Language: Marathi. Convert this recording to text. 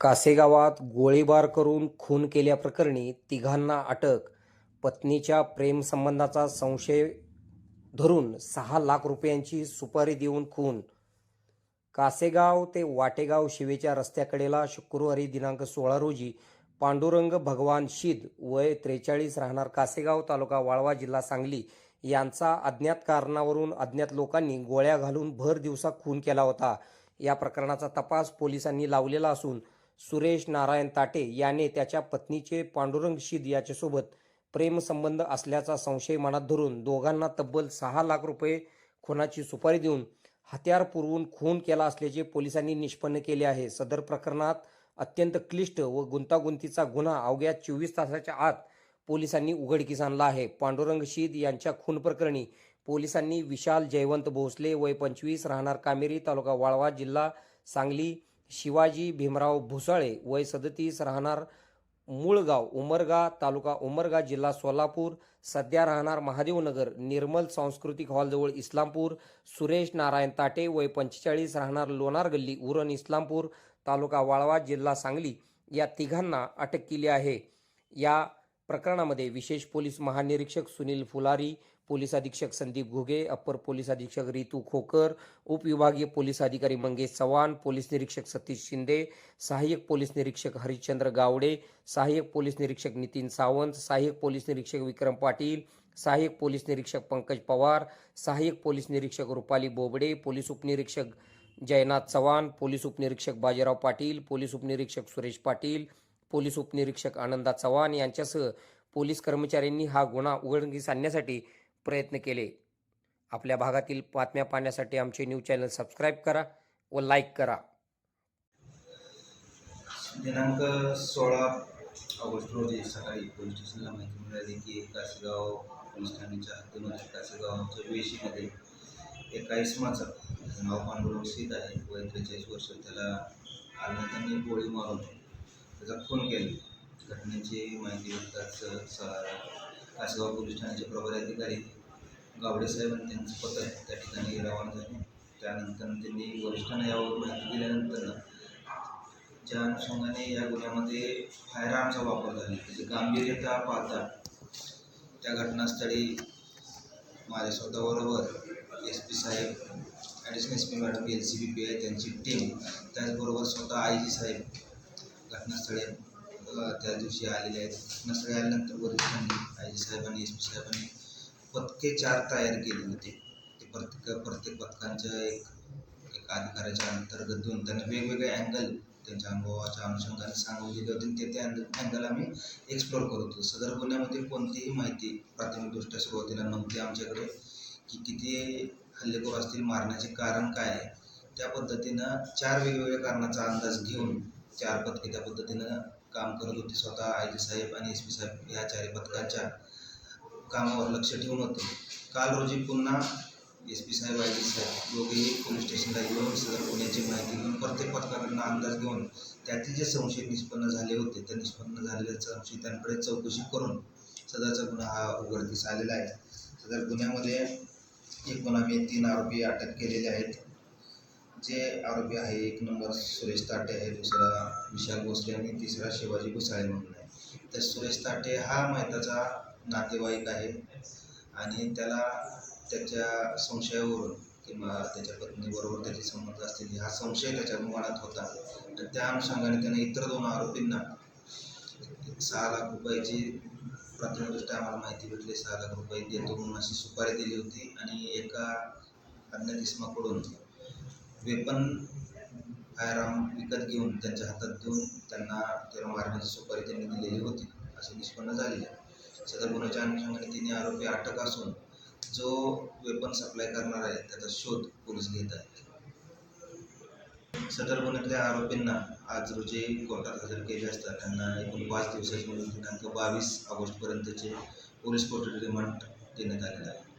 कासेगावात गोळीबार करून खून केल्याप्रकरणी तिघांना अटक. पत्नीच्या प्रेमसंबंधाचा संशय धरून सहा लाख रुपयांची सुपारी देऊन खून. कासेगाव ते वाटेगाव शिवेच्या रस्त्याकडेला शुक्रवारी दिनांक सोळा रोजी पांडुरंग भगवान शीद वय त्रेचाळीस राहणार कासेगाव तालुका वाळवा जिल्हा सांगली यांचा अज्ञात कारणावरून अज्ञात लोकांनी गोळ्या घालून भर दिवसा खून केला होता. या प्रकरणाचा तपास पोलिसांनी लावलेला असून सुरेश नारायण ताटे याने त्याच्या पत्नीचे पांडुरंग शिद याच्यासोबत प्रेमसंबंध असल्याचा संशय मनात धरून दोघांना तब्बल सहा लाख रुपये खुनाची सुपारी देऊन हत्यार पुरवून खून केला असल्याचे पोलिसांनी निष्पन्न केले आहे. सदर प्रकरणात अत्यंत क्लिष्ट व गुंतागुंतीचा गुन्हा अवघ्या चोवीस तासाच्या आत पोलिसांनी उघडकीस आणला आहे. पांडुरंग शीद यांच्या खून प्रकरणी पोलिसांनी विशाल जयवंत भोसले वय पंचवीस राहणार कामेरी तालुका वाळवा जिल्हा सांगली शिवाजी भीमराव भुसाळे वय सदतीस राहणार मूळगाव उमरगा तालुका उमरगा जिल्हा सोलापूर. सध्या राहणार महादेवनगर निर्मल सांस्कृतिक हॉलजवळ इस्लामपूर. सुरेश नारायण ताटे वय पंचेचाळीस राहणार लोणार गल्ली उरण इस्लामपूर. तालुका वाळवा जिल्हा सांगली या तिघांना अटक केली आहे. या प्रकरणामध्ये विशेष पोलीस महानिरीक्षक सुनील फुलारी पोलीस अधीक्षक संदीप घुगे अप्पर पोलीस अधीक्षक रितू खोकर उपविभागीय पोलीस अधिकारी मंगेश चव्हाण पोलीस निरीक्षक सतीश शिंदे सहाय्यक पोलीस निरीक्षक हरिश्चंद्र गावडे सहाय्यक पोलीस निरीक्षक नितीन सावंत सहाय्यक पोलीस निरीक्षक विक्रम पाटील सहाय्यक पोलीस निरीक्षक पंकज पवार सहाय्यक पोलीस निरीक्षक रुपाली बोबडे पोलीस उपनिरीक्षक जयनाथ चव्हाण पोलीस उपनिरीक्षक बाजीराव पाटील पोलीस उपनिरीक्षक सुरेश पाटील पोलीस उपनिरीक्षक आनंदा चव्हाण यांच्यासह पोलीस कर्मचाऱ्यांनी हा गुन्हा उघडकीस आणण्यासाठी प्रयत्न केले. आपल्या भागातील बातम्या पाहण्यासाठी आमचे न्यूज चॅनल सबस्क्राईब करा व लाईक करा. दिनांक सोळा ऑगस्ट रोजी सकाळी पोलीस स्टेशनला माहिती मिळाली की कासेगाव पोलीस ठाण्याच्या हद्दीमध्ये कासेगावच्या वेशीमध्ये एका इसमाचं नाव पांडुरंग स्थित आहे. वय त्रेचाळीस वर्ष. त्याला अज्ञातांनी गोळी मारून त्याचा खून केला. घटनेची माहिती होताच स- कासेगाव पोलीस ठाण्याचे प्रभारी अधिकारी गावडे साहेब आणि त्यांचं पथक त्या ठिकाणी रवाना झाले. त्यानंतर त्यांनी वरिष्ठांना यावर माहिती दिल्यानंतर ज्या अनुषंगाने या गुन्ह्यामध्ये फायरआर्मचा वापर झाला. त्याची गांभीर्यता पाहता त्या घटनास्थळी माझ्या स्वतःबरोबर एस पी साहेब additional S P madam L C B P आहे त्यांची टीम त्याचबरोबर स्वतः आय जी साहेब घटनास्थळी त्या दिवशी आलेले आहेत. घटनास्थळी आल्यानंतर वरिष्ठांनी आय जी एस पी साहेबांनी पथके चार तयार केले होते. ते प्रत्येक प्रत्येक पथकांच्या एक एक अधिकाऱ्याच्या अंतर्गत देऊन त्यांना वेगवेगळे अँगल त्यांच्या अनुभवाच्या अनुषंगाने सांगून दिले होते. आणि ते ते अँगल आम्ही एक्सप्लोर करत होतो. सदर गुन्ह्यामध्ये कोणतीही माहिती प्राथमिकदृष्ट्या सुरुवातीला नव्हती आमच्याकडे. की किती हल्लेखोर असतील मारण्याचे कारण काय आहे त्या पद्धतीनं चार वेगवेगळ्या कारणाचा अंदाज घेऊन चार पथके त्या पद्धतीनं काम करत होती स्वतः आय जी साहेब आणि एस पी साहेब या चारही पथकाच्या कामावर लक्ष ठेवून होते. काल रोजी पुन्हा एस पी साहेब आय जी साहेब दोघेही पोलीस स्टेशनला येऊन सदर गुन्ह्याची माहिती घेऊन प्रत्येक पथकाकडनं अंदाज घेऊन त्यातील जे संशय निष्पन्न झाले होते त्या निष्पन्न झालेल्या संशयितांकडे चौकशी करून सदरचा गुन्हा हा उघडकीस आलेला आहे. सदर गुन्ह्यामध्ये एकूण आम्ही तीन आरोपी अटक केलेले आहेत. जे आरोपी आहे एक नंबर सुरेश ताटे आहे दुसरा विशाल भोसले आणि तिसरा शिवाजी घुसाळे म्हणून आहे. तर सुरेश ताटे हा मैताचा नातेवाईक आहे आणि त्याला त्याच्या संशयावरून किंवा त्याच्या पत्नीबरोबर त्याचे संबंध असतील हा संशय त्याच्या मनात होता. तर त्या अनुषंगाने त्याने इतर दोन आरोपींना सहा लाख रुपयाची प्राथमिकदृष्ट्या आम्हाला माहिती भेटली. सहा लाख रुपये देतो म्हणून अशी सुपारी दिली होती आणि एका अज्ञात इसमाकडून वेपन फायरआर्म विकत घेऊन त्यांच्या हातात देऊन त्यांना त्याला मारण्याची सुपारी त्यांनी दिलेली होती असे निष्पन्न झालेले आहे. सदर गुन्ह्याच्या अनुषंगाने तिन्ही आरोपी अटक असून जो वेपन सप्लाय करणार आहे त्याचा शोध पोलीस घेत आहेत. सदर गुन्ह्यातल्या आरोपींना आज रोजी कोर्टात हजर केले असता त्यांना एकूण पाच दिवसाची म्हणून दिनांक बावीस ऑगस्टपर्यंतचे पोलीस कोठडी रिमांड देण्यात आलेला आहे.